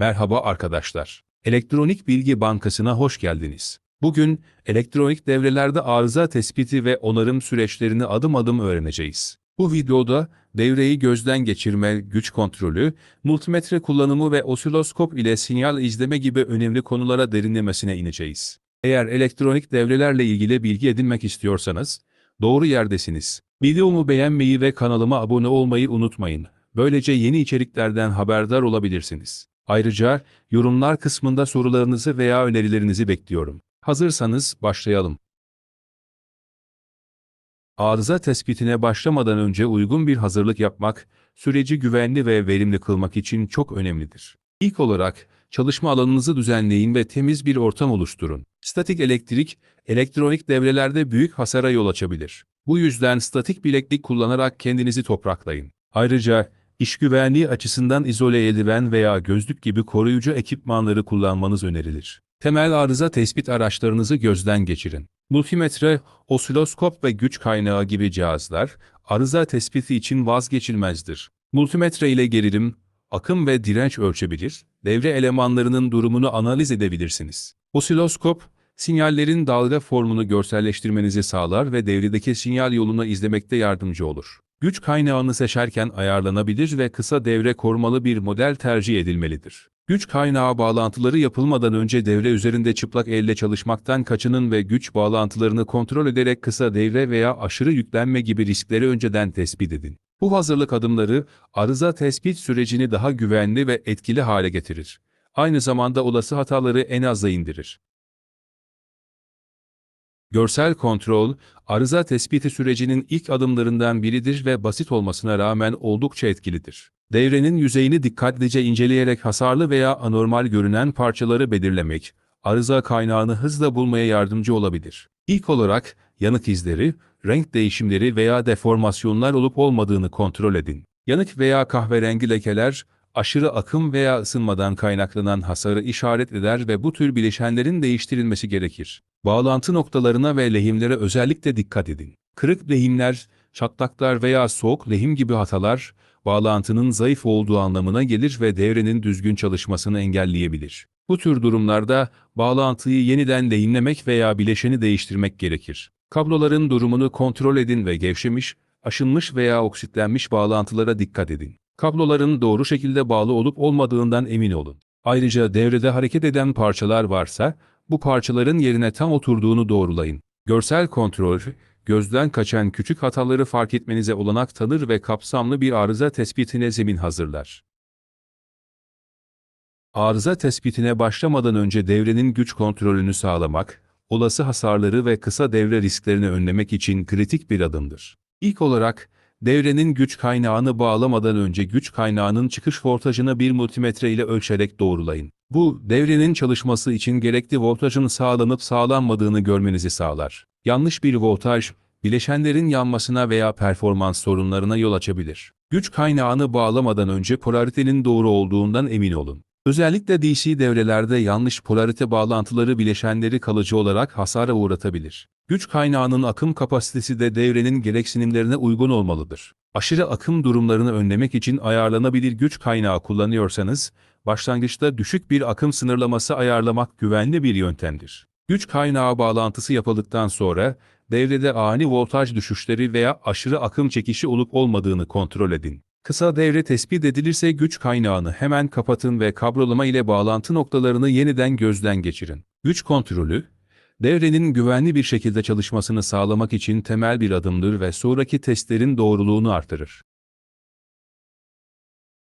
Merhaba arkadaşlar. Elektronik Bilgi Bankası'na hoş geldiniz. Bugün elektronik devrelerde arıza tespiti ve onarım süreçlerini adım adım öğreneceğiz. Bu videoda devreyi gözden geçirme, güç kontrolü, multimetre kullanımı ve osiloskop ile sinyal izleme gibi önemli konulara derinlemesine ineceğiz. Eğer elektronik devrelerle ilgili bilgi edinmek istiyorsanız, doğru yerdesiniz. Videomu beğenmeyi ve kanalıma abone olmayı unutmayın. Böylece yeni içeriklerden haberdar olabilirsiniz. Ayrıca yorumlar kısmında sorularınızı veya önerilerinizi bekliyorum. Hazırsanız başlayalım. Arıza tespitine başlamadan önce uygun bir hazırlık yapmak, süreci güvenli ve verimli kılmak için çok önemlidir. İlk olarak, çalışma alanınızı düzenleyin ve temiz bir ortam oluşturun. Statik elektrik, elektronik devrelerde büyük hasara yol açabilir. Bu yüzden statik bileklik kullanarak kendinizi topraklayın. Ayrıca, iş güvenliği açısından izole eldiven veya gözlük gibi koruyucu ekipmanları kullanmanız önerilir. Temel arıza tespit araçlarınızı gözden geçirin. Multimetre, osiloskop ve güç kaynağı gibi cihazlar, arıza tespiti için vazgeçilmezdir. Multimetre ile gerilim, akım ve direnç ölçebilir, devre elemanlarının durumunu analiz edebilirsiniz. Osiloskop, sinyallerin dalga formunu görselleştirmenizi sağlar ve devredeki sinyal yolunu izlemekte yardımcı olur. Güç kaynağını seçerken ayarlanabilir ve kısa devre korumalı bir model tercih edilmelidir. Güç kaynağı bağlantıları yapılmadan önce devre üzerinde çıplak elle çalışmaktan kaçının ve güç bağlantılarını kontrol ederek kısa devre veya aşırı yüklenme gibi riskleri önceden tespit edin. Bu hazırlık adımları, arıza tespit sürecini daha güvenli ve etkili hale getirir. Aynı zamanda olası hataları en aza indirir. Görsel kontrol, arıza tespiti sürecinin ilk adımlarından biridir ve basit olmasına rağmen oldukça etkilidir. Devrenin yüzeyini dikkatlice inceleyerek hasarlı veya anormal görünen parçaları belirlemek, arıza kaynağını hızla bulmaya yardımcı olabilir. İlk olarak, yanık izleri, renk değişimleri veya deformasyonlar olup olmadığını kontrol edin. Yanık veya kahverengi lekeler, aşırı akım veya ısınmadan kaynaklanan hasarı işaret eder ve bu tür bileşenlerin değiştirilmesi gerekir. Bağlantı noktalarına ve lehimlere özellikle dikkat edin. Kırık lehimler, çatlaklar veya soğuk lehim gibi hatalar, bağlantının zayıf olduğu anlamına gelir ve devrenin düzgün çalışmasını engelleyebilir. Bu tür durumlarda bağlantıyı yeniden lehimlemek veya bileşeni değiştirmek gerekir. Kabloların durumunu kontrol edin ve gevşemiş, aşınmış veya oksitlenmiş bağlantılara dikkat edin. Kabloların doğru şekilde bağlı olup olmadığından emin olun. Ayrıca devrede hareket eden parçalar varsa, bu parçaların yerine tam oturduğunu doğrulayın. Görsel kontrol, gözden kaçan küçük hataları fark etmenize olanak tanır ve kapsamlı bir arıza tespitine zemin hazırlar. Arıza tespitine başlamadan önce devrenin güç kontrolünü sağlamak, olası hasarları ve kısa devre risklerini önlemek için kritik bir adımdır. İlk olarak, devrenin güç kaynağını bağlamadan önce güç kaynağının çıkış voltajını bir multimetre ile ölçerek doğrulayın. Bu, devrenin çalışması için gerekli voltajın sağlanıp sağlanmadığını görmenizi sağlar. Yanlış bir voltaj, bileşenlerin yanmasına veya performans sorunlarına yol açabilir. Güç kaynağını bağlamadan önce polaritenin doğru olduğundan emin olun. Özellikle DC devrelerde yanlış polarite bağlantıları bileşenleri kalıcı olarak hasara uğratabilir. Güç kaynağının akım kapasitesi de devrenin gereksinimlerine uygun olmalıdır. Aşırı akım durumlarını önlemek için ayarlanabilir güç kaynağı kullanıyorsanız, başlangıçta düşük bir akım sınırlaması ayarlamak güvenli bir yöntemdir. Güç kaynağı bağlantısı yapıldıktan sonra, devrede ani voltaj düşüşleri veya aşırı akım çekişi olup olmadığını kontrol edin. Kısa devre tespit edilirse güç kaynağını hemen kapatın ve kablolama ile bağlantı noktalarını yeniden gözden geçirin. Güç kontrolü, devrenin güvenli bir şekilde çalışmasını sağlamak için temel bir adımdır ve sonraki testlerin doğruluğunu artırır.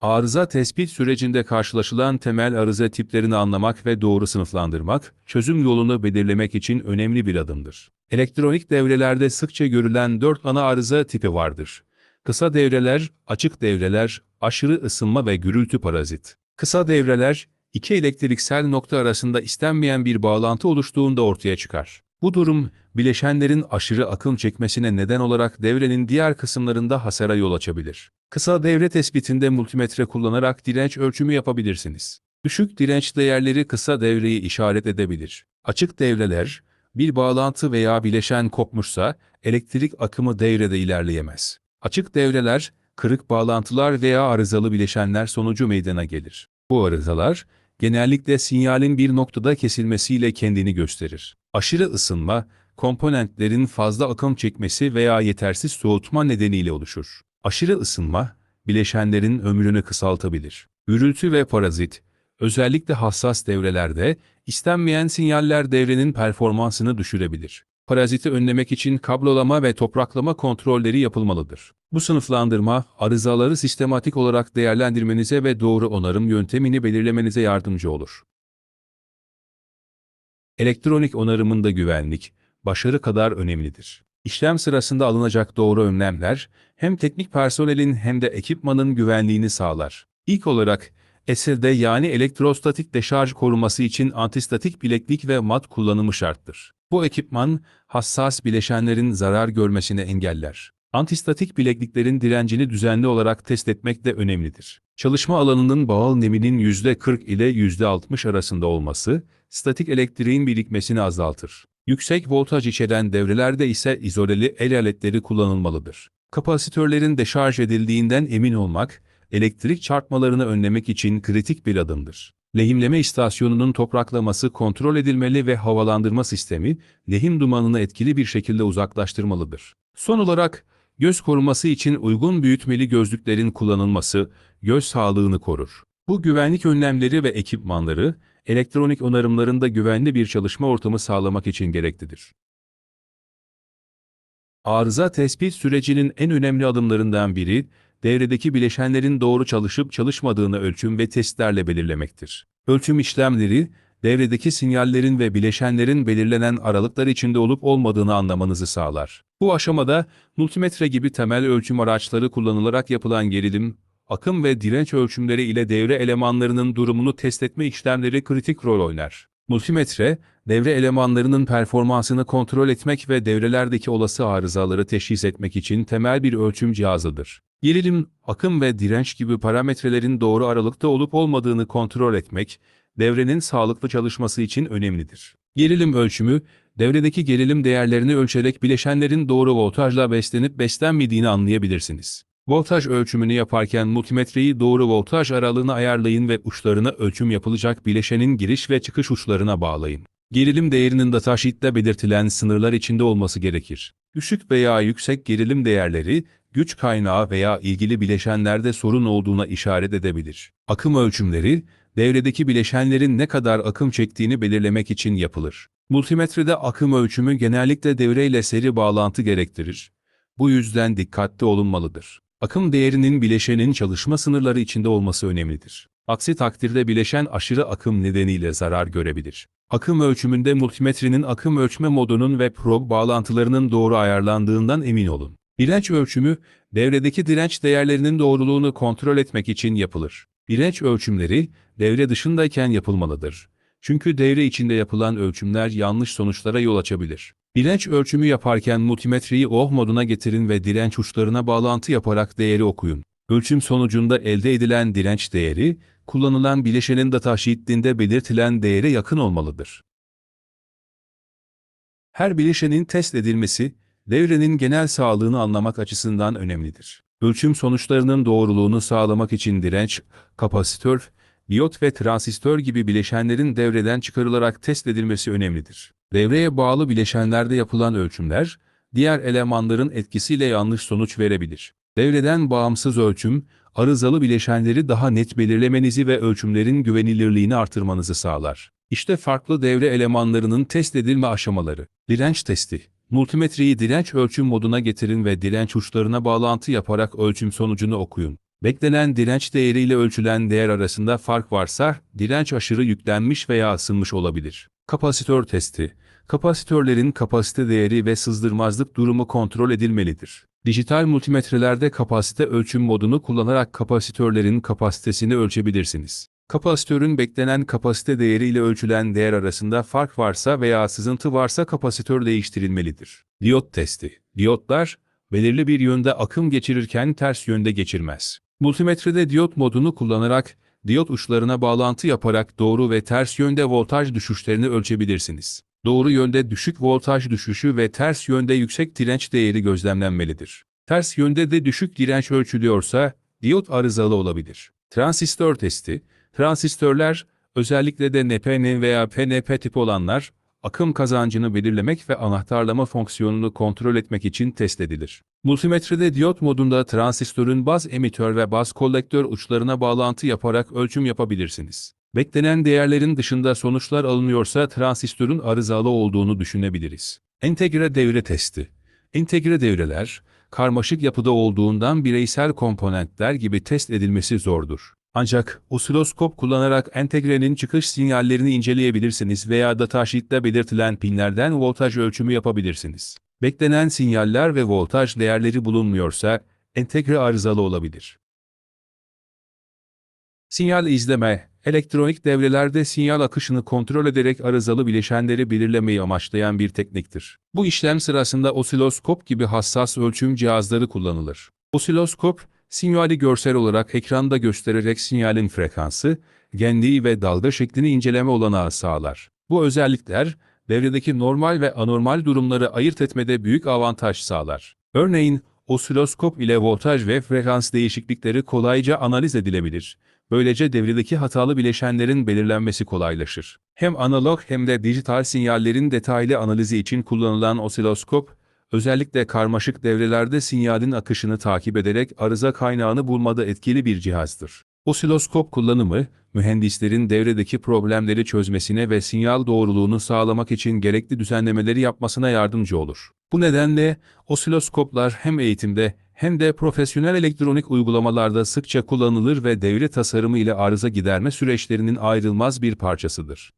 Arıza tespit sürecinde karşılaşılan temel arıza tiplerini anlamak ve doğru sınıflandırmak, çözüm yolunu belirlemek için önemli bir adımdır. Elektronik devrelerde sıkça görülen dört ana arıza tipi vardır. Kısa devreler, açık devreler, aşırı ısınma ve gürültü parazit. Kısa devreler, iki elektriksel nokta arasında istenmeyen bir bağlantı oluştuğunda ortaya çıkar. Bu durum, bileşenlerin aşırı akım çekmesine neden olarak devrenin diğer kısımlarında hasara yol açabilir. Kısa devre tespitinde multimetre kullanarak direnç ölçümü yapabilirsiniz. Düşük direnç değerleri kısa devreyi işaret edebilir. Açık devreler, bir bağlantı veya bileşen kopmuşsa elektrik akımı devrede ilerleyemez. Açık devreler, kırık bağlantılar veya arızalı bileşenler sonucu meydana gelir. Bu arızalar, genellikle sinyalin bir noktada kesilmesiyle kendini gösterir. Aşırı ısınma, komponentlerin fazla akım çekmesi veya yetersiz soğutma nedeniyle oluşur. Aşırı ısınma, bileşenlerin ömrünü kısaltabilir. Gürültü ve parazit, özellikle hassas devrelerde, istenmeyen sinyaller devrenin performansını düşürebilir. Paraziti önlemek için kablolama ve topraklama kontrolleri yapılmalıdır. Bu sınıflandırma, arızaları sistematik olarak değerlendirmenize ve doğru onarım yöntemini belirlemenize yardımcı olur. Elektronik onarımında güvenlik, başarı kadar önemlidir. İşlem sırasında alınacak doğru önlemler, hem teknik personelin hem de ekipmanın güvenliğini sağlar. İlk olarak, SLD yani elektrostatik deşarj koruması için antistatik bileklik ve mat kullanımı şarttır. Bu ekipman, hassas bileşenlerin zarar görmesini engeller. Antistatik bilekliklerin direncini düzenli olarak test etmek de önemlidir. Çalışma alanının bağıl neminin %40 ile %60 arasında olması, statik elektriğin birikmesini azaltır. Yüksek voltaj içeren devrelerde ise izoleli el aletleri kullanılmalıdır. Kapasitörlerin deşarj edildiğinden emin olmak, elektrik çarpmalarını önlemek için kritik bir adımdır. Lehimleme istasyonunun topraklaması kontrol edilmeli ve havalandırma sistemi, lehim dumanını etkili bir şekilde uzaklaştırmalıdır. Son olarak, göz koruması için uygun büyütmeli gözlüklerin kullanılması, göz sağlığını korur. Bu güvenlik önlemleri ve ekipmanları, elektronik onarımlarında güvenli bir çalışma ortamı sağlamak için gereklidir. Arıza tespit sürecinin en önemli adımlarından biri, devredeki bileşenlerin doğru çalışıp çalışmadığını ölçüm ve testlerle belirlemektir. Ölçüm işlemleri, devredeki sinyallerin ve bileşenlerin belirlenen aralıklar içinde olup olmadığını anlamanızı sağlar. Bu aşamada, multimetre gibi temel ölçüm araçları kullanılarak yapılan gerilim, akım ve direnç ölçümleri ile devre elemanlarının durumunu test etme işlemleri kritik rol oynar. Multimetre, devre elemanlarının performansını kontrol etmek ve devrelerdeki olası arızaları teşhis etmek için temel bir ölçüm cihazıdır. Gerilim, akım ve direnç gibi parametrelerin doğru aralıkta olup olmadığını kontrol etmek, devrenin sağlıklı çalışması için önemlidir. Gerilim ölçümü, devredeki gerilim değerlerini ölçerek bileşenlerin doğru voltajla beslenip beslenmediğini anlayabilirsiniz. Voltaj ölçümünü yaparken multimetreyi doğru voltaj aralığına ayarlayın ve uçlarına ölçüm yapılacak bileşenin giriş ve çıkış uçlarına bağlayın. Gerilim değerinin datasheet'te belirtilen sınırlar içinde olması gerekir. Düşük veya yüksek gerilim değerleri, güç kaynağı veya ilgili bileşenlerde sorun olduğuna işaret edebilir. Akım ölçümleri, devredeki bileşenlerin ne kadar akım çektiğini belirlemek için yapılır. Multimetrede akım ölçümü genellikle devreyle seri bağlantı gerektirir. Bu yüzden dikkatli olunmalıdır. Akım değerinin bileşenin çalışma sınırları içinde olması önemlidir. Aksi takdirde bileşen aşırı akım nedeniyle zarar görebilir. Akım ölçümünde multimetrenin akım ölçme modunun ve probe bağlantılarının doğru ayarlandığından emin olun. Direnç ölçümü, devredeki direnç değerlerinin doğruluğunu kontrol etmek için yapılır. Direnç ölçümleri, devre dışındayken yapılmalıdır. Çünkü devre içinde yapılan ölçümler yanlış sonuçlara yol açabilir. Direnç ölçümü yaparken multimetreyi ohm moduna getirin ve direnç uçlarına bağlantı yaparak değeri okuyun. Ölçüm sonucunda elde edilen direnç değeri, kullanılan bileşenin datasheet'inde belirtilen değere yakın olmalıdır. Her bileşenin test edilmesi, devrenin genel sağlığını anlamak açısından önemlidir. Ölçüm sonuçlarının doğruluğunu sağlamak için direnç, kapasitör, diyot ve transistör gibi bileşenlerin devreden çıkarılarak test edilmesi önemlidir. Devreye bağlı bileşenlerde yapılan ölçümler, diğer elemanların etkisiyle yanlış sonuç verebilir. Devreden bağımsız ölçüm, arızalı bileşenleri daha net belirlemenizi ve ölçümlerin güvenilirliğini artırmanızı sağlar. İşte farklı devre elemanlarının test edilme aşamaları. Direnç testi. Multimetreyi direnç ölçüm moduna getirin ve direnç uçlarına bağlantı yaparak ölçüm sonucunu okuyun. Beklenen direnç değeriyle ölçülen değer arasında fark varsa, direnç aşırı yüklenmiş veya ısınmış olabilir. Kapasitör testi. Kapasitörlerin kapasite değeri ve sızdırmazlık durumu kontrol edilmelidir. Dijital multimetrelerde kapasite ölçüm modunu kullanarak kapasitörlerin kapasitesini ölçebilirsiniz. Kapasitörün beklenen kapasite değeri ile ölçülen değer arasında fark varsa veya sızıntı varsa kapasitör değiştirilmelidir. Diyot testi. Diyotlar, belirli bir yönde akım geçirirken ters yönde geçirmez. Multimetrede diyot modunu kullanarak, diyot uçlarına bağlantı yaparak doğru ve ters yönde voltaj düşüşlerini ölçebilirsiniz. Doğru yönde düşük voltaj düşüşü ve ters yönde yüksek direnç değeri gözlemlenmelidir. Ters yönde de düşük direnç ölçülüyorsa, diyot arızalı olabilir. Transistör testi, Transistörler, özellikle de NPN veya PNP tipi olanlar, akım kazancını belirlemek ve anahtarlama fonksiyonunu kontrol etmek için test edilir. Multimetrede diyot modunda transistörün baz emitör ve baz kolektör uçlarına bağlantı yaparak ölçüm yapabilirsiniz. Beklenen değerlerin dışında sonuçlar alınıyorsa transistörün arızalı olduğunu düşünebiliriz. Entegre devre testi. Entegre devreler, karmaşık yapıda olduğundan bireysel komponentler gibi test edilmesi zordur. Ancak osiloskop kullanarak entegrenin çıkış sinyallerini inceleyebilirsiniz veya datasheet'te belirtilen pinlerden voltaj ölçümü yapabilirsiniz. Beklenen sinyaller ve voltaj değerleri bulunmuyorsa entegre arızalı olabilir. Sinyal izleme, elektronik devrelerde sinyal akışını kontrol ederek arızalı bileşenleri belirlemeyi amaçlayan bir tekniktir. Bu işlem sırasında osiloskop gibi hassas ölçüm cihazları kullanılır. Osiloskop, sinyali görsel olarak ekranda göstererek sinyalin frekansı, genliği ve dalga şeklini inceleme olanağı sağlar. Bu özellikler, devredeki normal ve anormal durumları ayırt etmede büyük avantaj sağlar. Örneğin, osiloskop ile voltaj ve frekans değişiklikleri kolayca analiz edilebilir. Böylece devredeki hatalı bileşenlerin belirlenmesi kolaylaşır. Hem analog hem de dijital sinyallerin detaylı analizi için kullanılan osiloskop, özellikle karmaşık devrelerde sinyalin akışını takip ederek arıza kaynağını bulmada etkili bir cihazdır. Osiloskop kullanımı, mühendislerin devredeki problemleri çözmesine ve sinyal doğruluğunu sağlamak için gerekli düzenlemeleri yapmasına yardımcı olur. Bu nedenle osiloskoplar hem eğitimde hem de profesyonel elektronik uygulamalarda sıkça kullanılır ve devre tasarımı ile arıza giderme süreçlerinin ayrılmaz bir parçasıdır.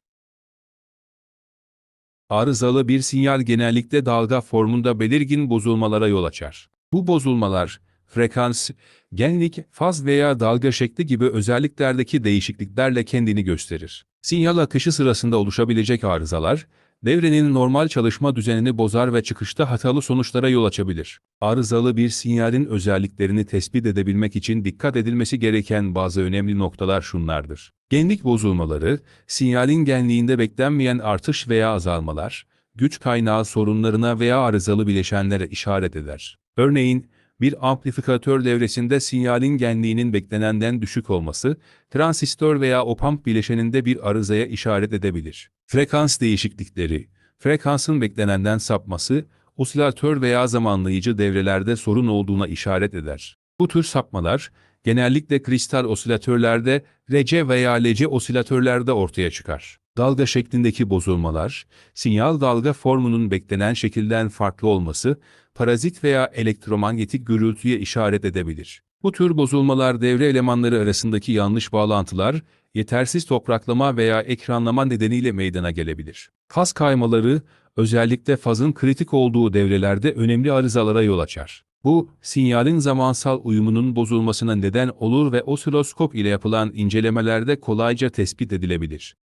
Arızalı bir sinyal genellikle dalga formunda belirgin bozulmalara yol açar. Bu bozulmalar, frekans, genlik, faz veya dalga şekli gibi özelliklerdeki değişikliklerle kendini gösterir. Sinyal akışı sırasında oluşabilecek arızalar, devrenin normal çalışma düzenini bozar ve çıkışta hatalı sonuçlara yol açabilir. Arızalı bir sinyalin özelliklerini tespit edebilmek için dikkat edilmesi gereken bazı önemli noktalar şunlardır. Genlik bozulmaları, sinyalin genliğinde beklenmeyen artış veya azalmalar, güç kaynağı sorunlarına veya arızalı bileşenlere işaret eder. Örneğin, bir amplifikatör devresinde sinyalin genliğinin beklenenden düşük olması, transistör veya op-amp bileşeninde bir arızaya işaret edebilir. Frekans değişiklikleri, frekansın beklenenden sapması, osilatör veya zamanlayıcı devrelerde sorun olduğuna işaret eder. Bu tür sapmalar, genellikle kristal osilatörlerde, RC veya LC osilatörlerde ortaya çıkar. Dalga şeklindeki bozulmalar, sinyal dalga formunun beklenen şekilden farklı olması, parazit veya elektromanyetik gürültüye işaret edebilir. Bu tür bozulmalar devre elemanları arasındaki yanlış bağlantılar, yetersiz topraklama veya ekranlama nedeniyle meydana gelebilir. Faz kaymaları, özellikle fazın kritik olduğu devrelerde önemli arızalara yol açar. Bu, sinyalin zamansal uyumunun bozulmasına neden olur ve osiloskop ile yapılan incelemelerde kolayca tespit edilebilir.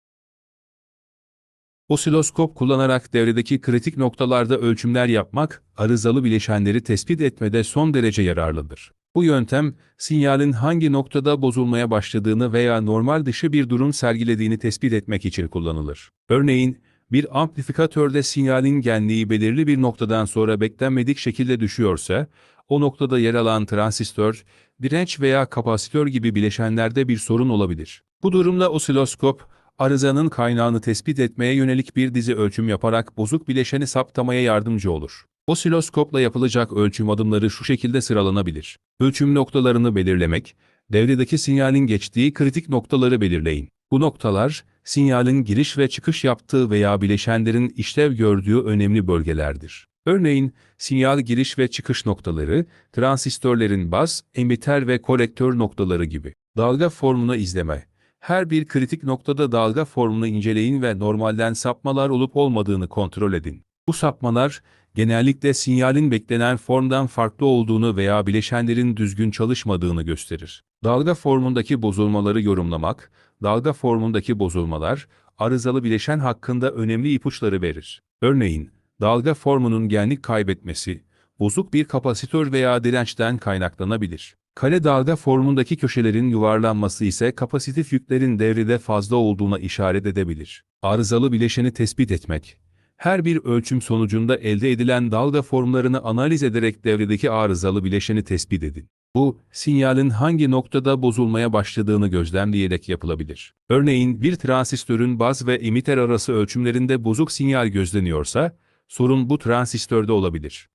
Osiloskop kullanarak devredeki kritik noktalarda ölçümler yapmak, arızalı bileşenleri tespit etmede son derece yararlıdır. Bu yöntem, sinyalin hangi noktada bozulmaya başladığını veya normal dışı bir durum sergilediğini tespit etmek için kullanılır. Örneğin, bir amplifikatörde sinyalin genliği belirli bir noktadan sonra beklenmedik şekilde düşüyorsa, o noktada yer alan transistör, direnç veya kapasitör gibi bileşenlerde bir sorun olabilir. Bu durumda osiloskop, arızanın kaynağını tespit etmeye yönelik bir dizi ölçüm yaparak bozuk bileşeni saptamaya yardımcı olur. Osiloskopla yapılacak ölçüm adımları şu şekilde sıralanabilir. Ölçüm noktalarını belirlemek, devredeki sinyalin geçtiği kritik noktaları belirleyin. Bu noktalar, sinyalin giriş ve çıkış yaptığı veya bileşenlerin işlev gördüğü önemli bölgelerdir. Örneğin, sinyal giriş ve çıkış noktaları, transistörlerin baz, emitter ve kolektör noktaları gibi. Dalga formunu izleme. Her bir kritik noktada dalga formunu inceleyin ve normalden sapmalar olup olmadığını kontrol edin. Bu sapmalar, genellikle sinyalin beklenen formdan farklı olduğunu veya bileşenlerin düzgün çalışmadığını gösterir. Dalga formundaki bozulmaları yorumlamak, dalga formundaki bozulmalar, arızalı bileşen hakkında önemli ipuçları verir. Örneğin, dalga formunun genlik kaybetmesi, bozuk bir kapasitör veya dirençten kaynaklanabilir. Kare dalga formundaki köşelerin yuvarlanması ise kapasitif yüklerin devrede fazla olduğuna işaret edebilir. Arızalı bileşeni tespit etmek. Her bir ölçüm sonucunda elde edilen dalga formlarını analiz ederek devredeki arızalı bileşeni tespit edin. Bu, sinyalin hangi noktada bozulmaya başladığını gözlemleyerek yapılabilir. Örneğin bir transistörün baz ve emiter arası ölçümlerinde bozuk sinyal gözleniyorsa, sorun bu transistörde olabilir.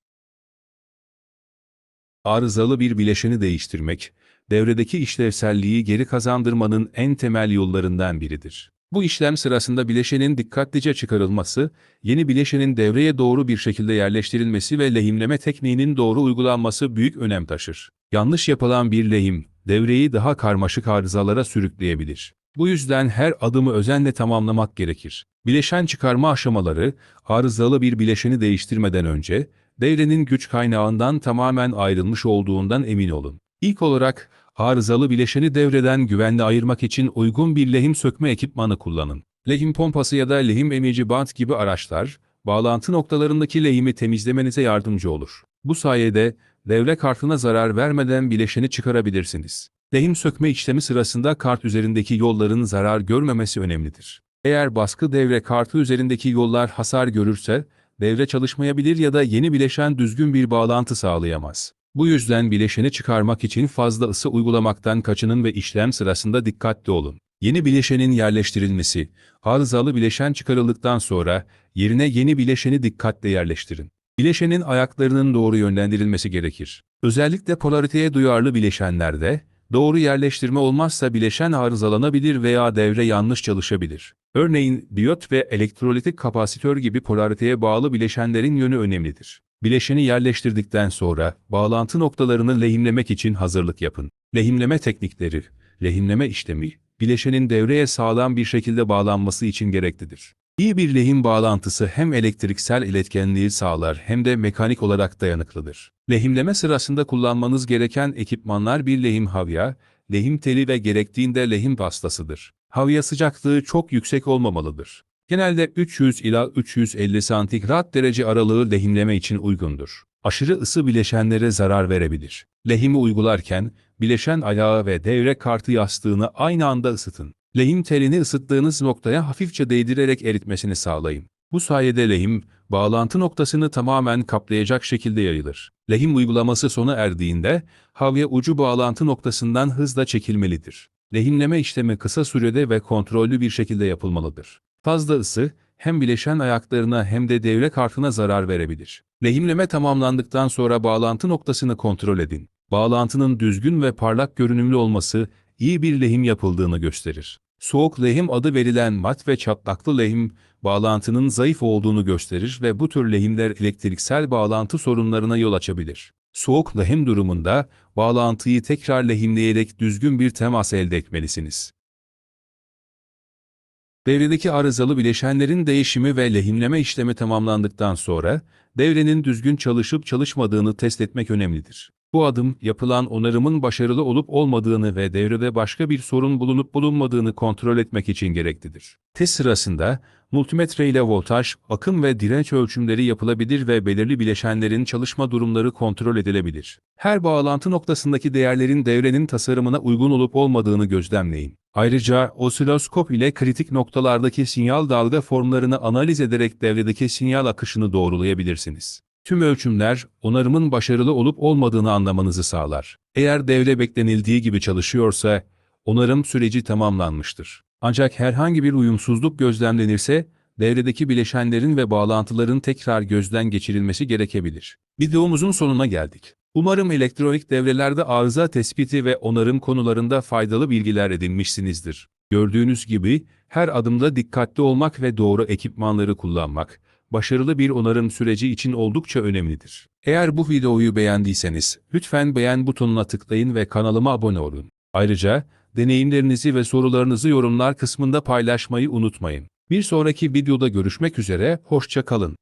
Arızalı bir bileşeni değiştirmek, devredeki işlevselliği geri kazandırmanın en temel yollarından biridir. Bu işlem sırasında bileşenin dikkatlice çıkarılması, yeni bileşenin devreye doğru bir şekilde yerleştirilmesi ve lehimleme tekniğinin doğru uygulanması büyük önem taşır. Yanlış yapılan bir lehim, devreyi daha karmaşık arızalara sürükleyebilir. Bu yüzden her adımı özenle tamamlamak gerekir. Bileşen çıkarma aşamaları, arızalı bir bileşeni değiştirmeden önce, devrenin güç kaynağından tamamen ayrılmış olduğundan emin olun. İlk olarak, arızalı bileşeni devreden güvenli ayırmak için uygun bir lehim sökme ekipmanı kullanın. Lehim pompası ya da lehim emici bant gibi araçlar, bağlantı noktalarındaki lehimi temizlemenize yardımcı olur. Bu sayede, devre kartına zarar vermeden bileşeni çıkarabilirsiniz. Lehim sökme işlemi sırasında kart üzerindeki yolların zarar görmemesi önemlidir. Eğer baskı devre kartı üzerindeki yollar hasar görürse, devre çalışmayabilir ya da yeni bileşen düzgün bir bağlantı sağlayamaz. Bu yüzden bileşeni çıkarmak için fazla ısı uygulamaktan kaçının ve işlem sırasında dikkatli olun. Yeni bileşenin yerleştirilmesi, arızalı bileşen çıkarıldıktan sonra yerine yeni bileşeni dikkatle yerleştirin. Bileşenin ayaklarının doğru yönlendirilmesi gerekir. Özellikle polariteye duyarlı bileşenlerde, doğru yerleştirme olmazsa bileşen arızalanabilir veya devre yanlış çalışabilir. Örneğin diyot ve elektrolitik kapasitör gibi polariteye bağlı bileşenlerin yönü önemlidir. Bileşeni yerleştirdikten sonra bağlantı noktalarını lehimlemek için hazırlık yapın. Lehimleme teknikleri, lehimleme işlemi, bileşenin devreye sağlam bir şekilde bağlanması için gereklidir. İyi bir lehim bağlantısı hem elektriksel iletkenliği sağlar hem de mekanik olarak dayanıklıdır. Lehimleme sırasında kullanmanız gereken ekipmanlar bir lehim havya, lehim teli ve gerektiğinde lehim pastasıdır. Havya sıcaklığı çok yüksek olmamalıdır. Genelde 300 ila 350 santigrat derece aralığı lehimleme için uygundur. Aşırı ısı bileşenlere zarar verebilir. Lehimi uygularken, bileşen ayağı ve devre kartı yastığını aynı anda ısıtın. Lehim telini ısıttığınız noktaya hafifçe değdirerek eritmesini sağlayın. Bu sayede lehim, bağlantı noktasını tamamen kaplayacak şekilde yayılır. Lehim uygulaması sona erdiğinde, havya ucu bağlantı noktasından hızla çekilmelidir. Lehimleme işlemi kısa sürede ve kontrollü bir şekilde yapılmalıdır. Fazla ısı, hem bileşen ayaklarına hem de devre kartına zarar verebilir. Lehimleme tamamlandıktan sonra bağlantı noktasını kontrol edin. Bağlantının düzgün ve parlak görünümlü olması, iyi bir lehim yapıldığını gösterir. Soğuk lehim adı verilen mat ve çatlaklı lehim, bağlantının zayıf olduğunu gösterir ve bu tür lehimler elektriksel bağlantı sorunlarına yol açabilir. Soğuk lehim durumunda, bağlantıyı tekrar lehimleyerek düzgün bir temas elde etmelisiniz. Devredeki arızalı bileşenlerin değişimi ve lehimleme işlemi tamamlandıktan sonra, devrenin düzgün çalışıp çalışmadığını test etmek önemlidir. Bu adım, yapılan onarımın başarılı olup olmadığını ve devrede başka bir sorun bulunup bulunmadığını kontrol etmek için gereklidir. Test sırasında, multimetre ile voltaj, akım ve direnç ölçümleri yapılabilir ve belirli bileşenlerin çalışma durumları kontrol edilebilir. Her bağlantı noktasındaki değerlerin devrenin tasarımına uygun olup olmadığını gözlemleyin. Ayrıca osiloskop ile kritik noktalardaki sinyal dalga formlarını analiz ederek devredeki sinyal akışını doğrulayabilirsiniz. Tüm ölçümler, onarımın başarılı olup olmadığını anlamanızı sağlar. Eğer devre beklenildiği gibi çalışıyorsa, onarım süreci tamamlanmıştır. Ancak herhangi bir uyumsuzluk gözlemlenirse, devredeki bileşenlerin ve bağlantıların tekrar gözden geçirilmesi gerekebilir. Videomuzun sonuna geldik. Umarım elektronik devrelerde arıza tespiti ve onarım konularında faydalı bilgiler edinmişsinizdir. Gördüğünüz gibi, her adımda dikkatli olmak ve doğru ekipmanları kullanmak, başarılı bir onarım süreci için oldukça önemlidir. Eğer bu videoyu beğendiyseniz, lütfen beğen butonuna tıklayın ve kanalıma abone olun. Ayrıca, deneyimlerinizi ve sorularınızı yorumlar kısmında paylaşmayı unutmayın. Bir sonraki videoda görüşmek üzere, hoşça kalın.